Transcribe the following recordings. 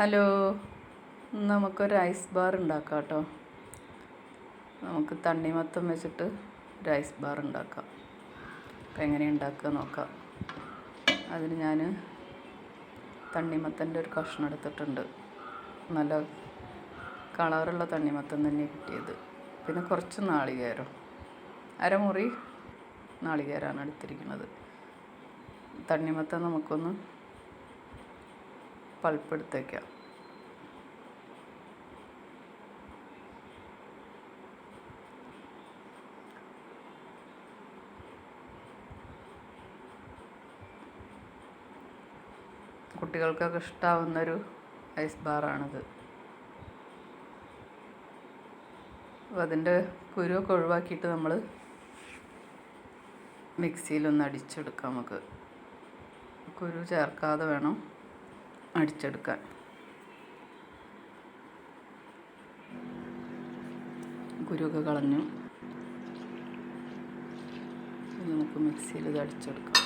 Hello നമുക്കൊരു ice bar ഉണ്ടാക്കാം കേട്ടോ നമുക്ക് തണ്ണിമത്തം വെച്ചിട്ട് ഒരു ഐസ് ബാർ ഉണ്ടാക്കാം. അപ്പം എങ്ങനെ ഉണ്ടാക്കുക നോക്കാം. അതിന് ഞാൻ തണ്ണിമത്തന്റെ ഒരു കഷ്ണം എടുത്തിട്ടുണ്ട്. നല്ല കളറുള്ള തണ്ണിമത്തം തന്നെ കിട്ടിയത്. പിന്നെ കുറച്ച് നാളികേരം. അരമുറി നാളികേരമാണ് എടുത്തിരിക്കുന്നത്. തണ്ണിമത്തം നമുക്കൊന്ന് പൾപ്പ് എടുത്തേക്കാം കുട്ടികൾക്കൊക്കെ ഇഷ്ടാവുന്നൊരു ഐസ് ബാറാണിത്. അപ്പോൾ അതിന്റെ കുരുവൊക്കെ ഒഴിവാക്കിയിട്ട് നമ്മൾ മിക്സിയിലൊന്ന് അടിച്ചെടുക്കാം നമുക്ക്. കുരു ചേർക്കാതെ വേണം. അടിച്ചെടുക്കാൻ. കുരുവൊക്കെ കളഞ്ഞു. നമുക്ക് മിക്സിയിൽ ഇത് അടിച്ചെടുക്കാം.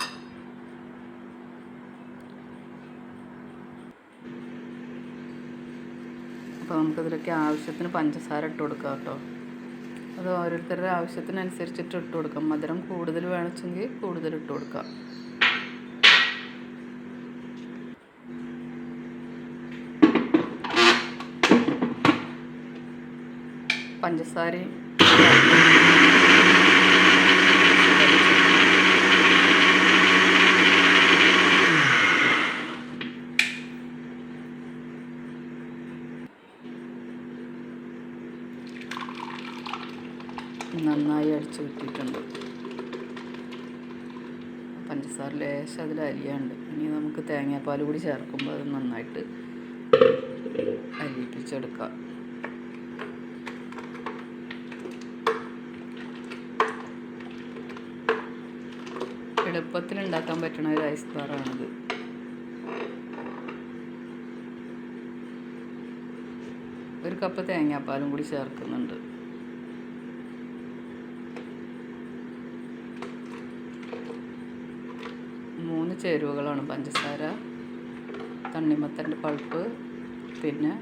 അപ്പോൾ നമുക്കിതിലൊക്കെ ആവശ്യത്തിന് പഞ്ചസാര ഇട്ട് കൊടുക്കാം കേട്ടോ. അത് ഓരോരുത്തരുടെ ആവശ്യത്തിനനുസരിച്ചിട്ട് ഇട്ട് കൊടുക്കാം. മധുരം കൂടുതൽ വേണമെങ്കിൽ കൂടുതൽ ഇട്ട് കൊടുക്കാം. പഞ്ചസാരയും നന്നായി അടിച്ചു കിട്ടിയിട്ടുണ്ട്. പഞ്ചസാര ലേശം അതിൽ അരിയാണ്ട് ഇനി നമുക്ക് തേങ്ങാപ്പാൽ കൂടി ചേർക്കുമ്പോൾ അത് നന്നായിട്ട് അരിയിപ്പിച്ചെടുക്കാം. എളുപ്പത്തിൽ ഉണ്ടാക്കാൻ പറ്റുന്ന ഒരു ഐസ് ബാറാണിത് ഒരു കപ്പ് തേങ്ങാപ്പാലും കൂടി ചേർക്കുന്നുണ്ട്. മൂന്ന് ചേരുവകളാണ്. പഞ്ചസാര തണ്ണിമത്തന്റെ പൾപ്പ് പിന്നെ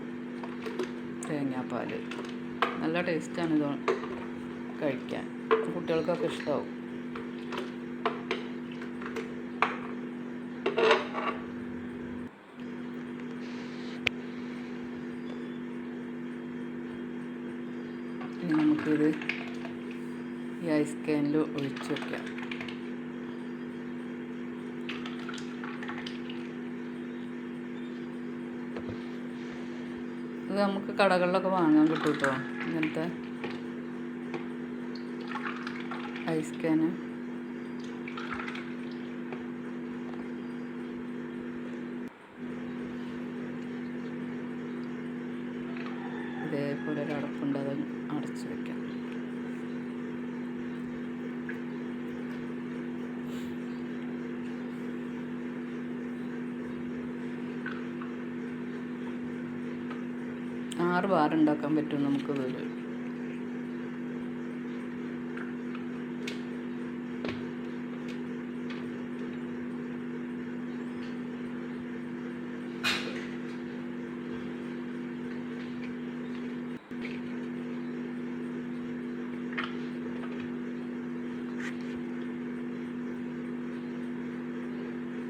തേങ്ങാപ്പാൽ നല്ല ടേസ്റ്റാണ് ഇത് കഴിക്കാൻ. കുട്ടികൾക്കൊക്കെ ഇഷ്ടമാവും ഇനി നമുക്കിത് ഈ ഐസ് ക്യാനിൽ ഒഴിച്ച് വെക്കാം. ഇത് നമുക്ക് കടകളിലൊക്കെ വാങ്ങാൻ കിട്ടും കേട്ടോ ഇങ്ങനത്തെ ഐസ് ക്യാന്. ഇതേപോലെ ഒരു അടപ്പുണ്ട് അത് അടച്ച് വെക്കാം. ആറ് ബാർ ഉണ്ടാക്കാൻ പറ്റും നമുക്ക് ഇതിൽ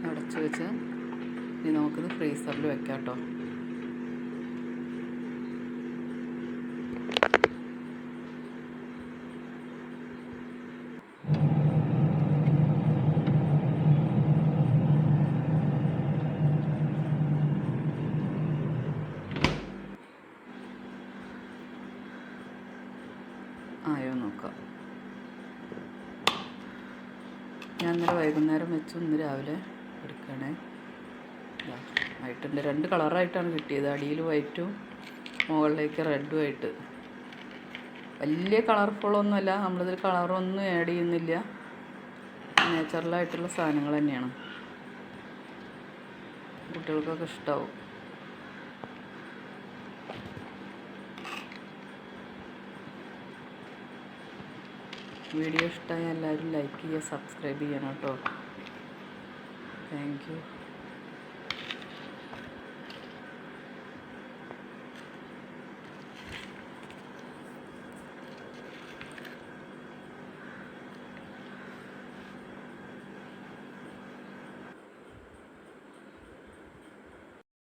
അടച്ചു വെച്ച് ഇനി നമുക്കിത് ഫ്രീസറിൽ വെക്കാം കേട്ടോ ആയോ നോക്കാം. ഞാൻ ഇന്നലെ വൈകുന്നേരം വെച്ചു ഇന്ന് രാവിലെ എടുക്കണേ. ആയിട്ടുണ്ട് രണ്ട് കളറായിട്ടാണ് കിട്ടിയത്. അടിയിൽ വൈറ്റും മുകളിലേക്ക് റെഡും ആയിട്ട്. വലിയ കളർഫുള്ളൊന്നുമല്ല നമ്മളിതിൽ കളറൊന്നും ആഡ് ചെയ്യുന്നില്ല. നാച്ചുറലായിട്ടുള്ള സാധനങ്ങൾ തന്നെയാണ്. കുട്ടികൾക്കൊക്കെ ഇഷ്ടമാവും വീഡിയോ ഇഷ്ടമായി എല്ലാവരും ലൈക്ക് ചെയ്യുക സബ്സ്ക്രൈബ് ചെയ്യണം കേട്ടോ. താങ്ക്